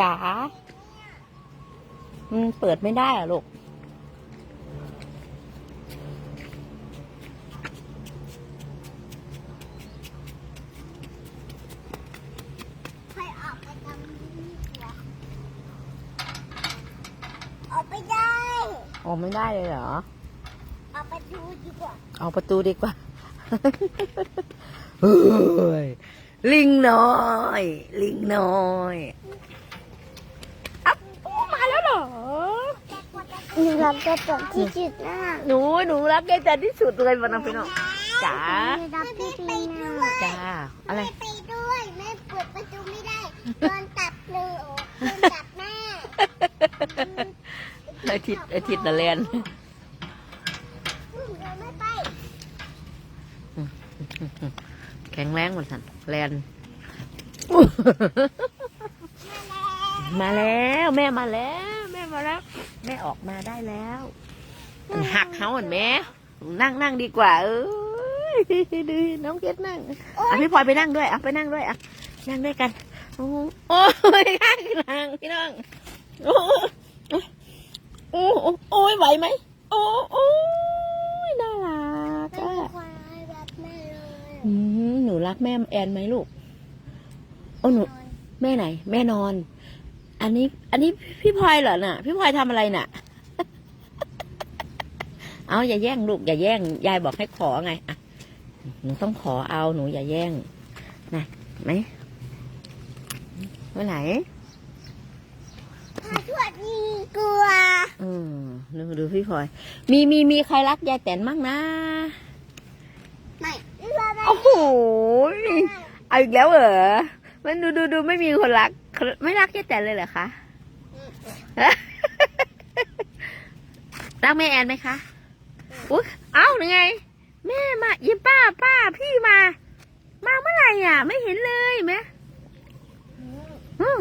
จ๋ามันเปิดไม่ได้อะลูกค่อยออกไปตรงนี้ดีกว่าออกไปได้ ออกไม่ได้เลยเหรอ ออกไปดูดีกว่าเอาประตูดีกว่า เฮ้ย ลิงน้อย ลิงน้อยอัพมาแล้วเหรอ หนูรับกระจกที่จุดหน้าหนูหนูรักแกจันที่สุดเลยวันนั้นพี่น้องจ๋าหนูรับพี่ไปด้วยจ้าอะไรแม่ไปด้วยแม่เปิดประตูไม่ได้โดนตับเลยโอ้โดนตับแม่อาทิตย์อาทิตย์ละแลนอืมเดินไม่ไปแข็งแรงเหมือนสันแลนมาแล้วแม่มาแล้วแม่มาแล้ว แม่ออกมาได้แล้วมันหักเขาเหมือนแม่นั่งนั่งดีกว่า เอ้ยดูน้องเกดนั่งอะพี่พลอยไปนั่งด้วยอะไปนั่งด้วยอะนั่งด้วยกัน โอ้โอ้ยข้างหลังพี่น้องโอ้โอ้โอ้โอ้โอ้ยไหวไหมโอ้โอ้ยน่ารักไม่อะมีความรักแม่เลยอืมหนูรักแม่แอนไหมลูกโอ้หนูแม่ไหน แม่นอน อันนี้ อันนี้พี่พลอยเหรอน่ะ พี่พลอยทำอะไรน่ะ เอาอย่าแย่งลูกอย่าแย่ง ยายบอกให้ขอไงอะหนูต้องขอเอาหนูอย่าแย่งนะไหมเมื่อไหร่ถ้าทวดยิงกลัว อืมดูดูพี่พลอย มีมีมีใครรักยายแตนมั่งนะ ไม่เราได้โอ้โหเอาอีกแล้วเหรอ มันดูดูดูไม่มีคนรัก ไม่รักยายแตนเลยเหรอคะรักแม่แอนไหมคะอุ๊ยเอ้าหรือไง แม่มายิ้มป้าป้าพี่มา มาเมื่อไหร่อะ ไม่เห็นเลยไหมอืม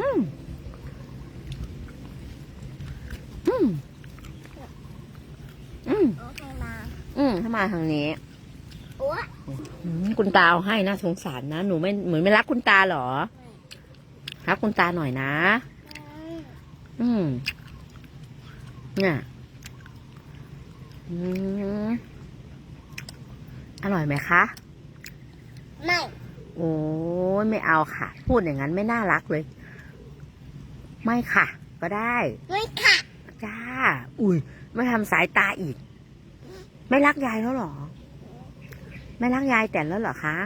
อืมอืมอืมโอเคมาอืมถ้ามาทางนี้โอ้อืมคุณตาเอาให้นะสงสารนะ หนูไม่เหมือนไม่รักคุณตาเหรอ รักคุณตาหน่อยนะ อืมเนี่ยอืมอร่อยไหมคะ ไม่ โอ้ยไม่เอาค่ะ พูดอย่างนั้นไม่น่ารักเลย ไม่ค่ะ ก็ได้ ไม่ค่ะ จ้า อุ้ยไม่ทำสายตาอีก ไม่รักยายแล้วเหรอ ไม่รักยายแต่นแล้วเหรอคะ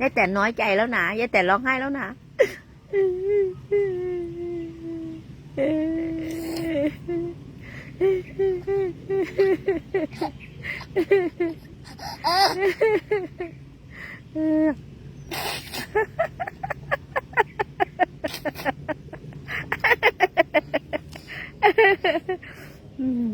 ยายแต่นน้อยใจแล้วนะยายแต่นร้องไห้แล้วนะ เอออืม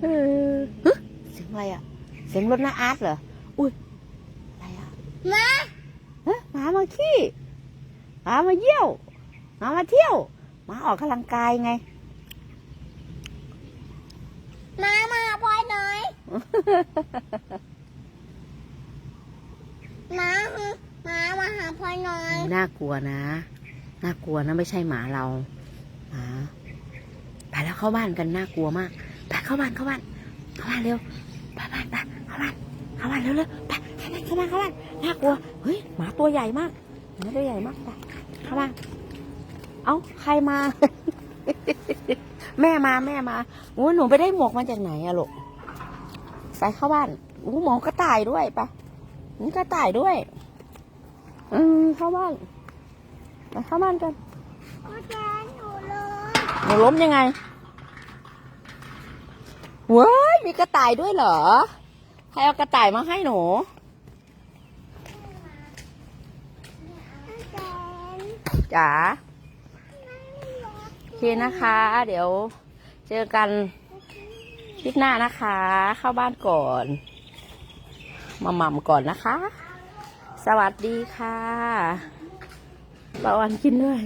เออฮะเสียงอะไรอะ เสียงรถน้าอาร์ตเหรอ อุ้ยอะไร อะมาฮะหมามาขี้หมามาเยี่ยวหมามาเที่ยวหมาออกกำลังกายไงมามาหาพลอยหน่อยมามามาหาพลอยหน่อยน่ากลัวนะ น่ากลัวนะไม่ใช่หมาเราหมาไปแล้วเข้าบ้านกันน่ากลัวมากไปเข้าบ้านเข้าบ้านเข้าบ้านเร็วไปบ้านไปเข้าบ้านเข้าบ้านเร็วเร็วไป เข้าบ้าเข้าบ้าน่ากลัวเฮ้ยหมาตัวใหญ่มากหมาตัวใหญ่มากไปเข้าบ้าเอ้าใครมา แม่มาแม่มาโอ้หนูไปได้หมวกมาจากไหนอะลูกไปเข้าบ้านอู้หมอกระต่ายด้วยไปนี่กระต่ายด้วย อืมเข้าบ้านไปเข้าบ้านกันหนูเลยหนูล้มยังไงเว้ยมีกระต่ายด้วยเหรอ ใครเอากระต่ายมาให้หนู พ่อแจ๋าโอเคนะคะ เดี๋ยวเจอกันคลิปหน้านะคะ เข้าบ้านก่อน มาหม่ำก่อนนะคะ สวัสดีค่ะปาวันกินด้วย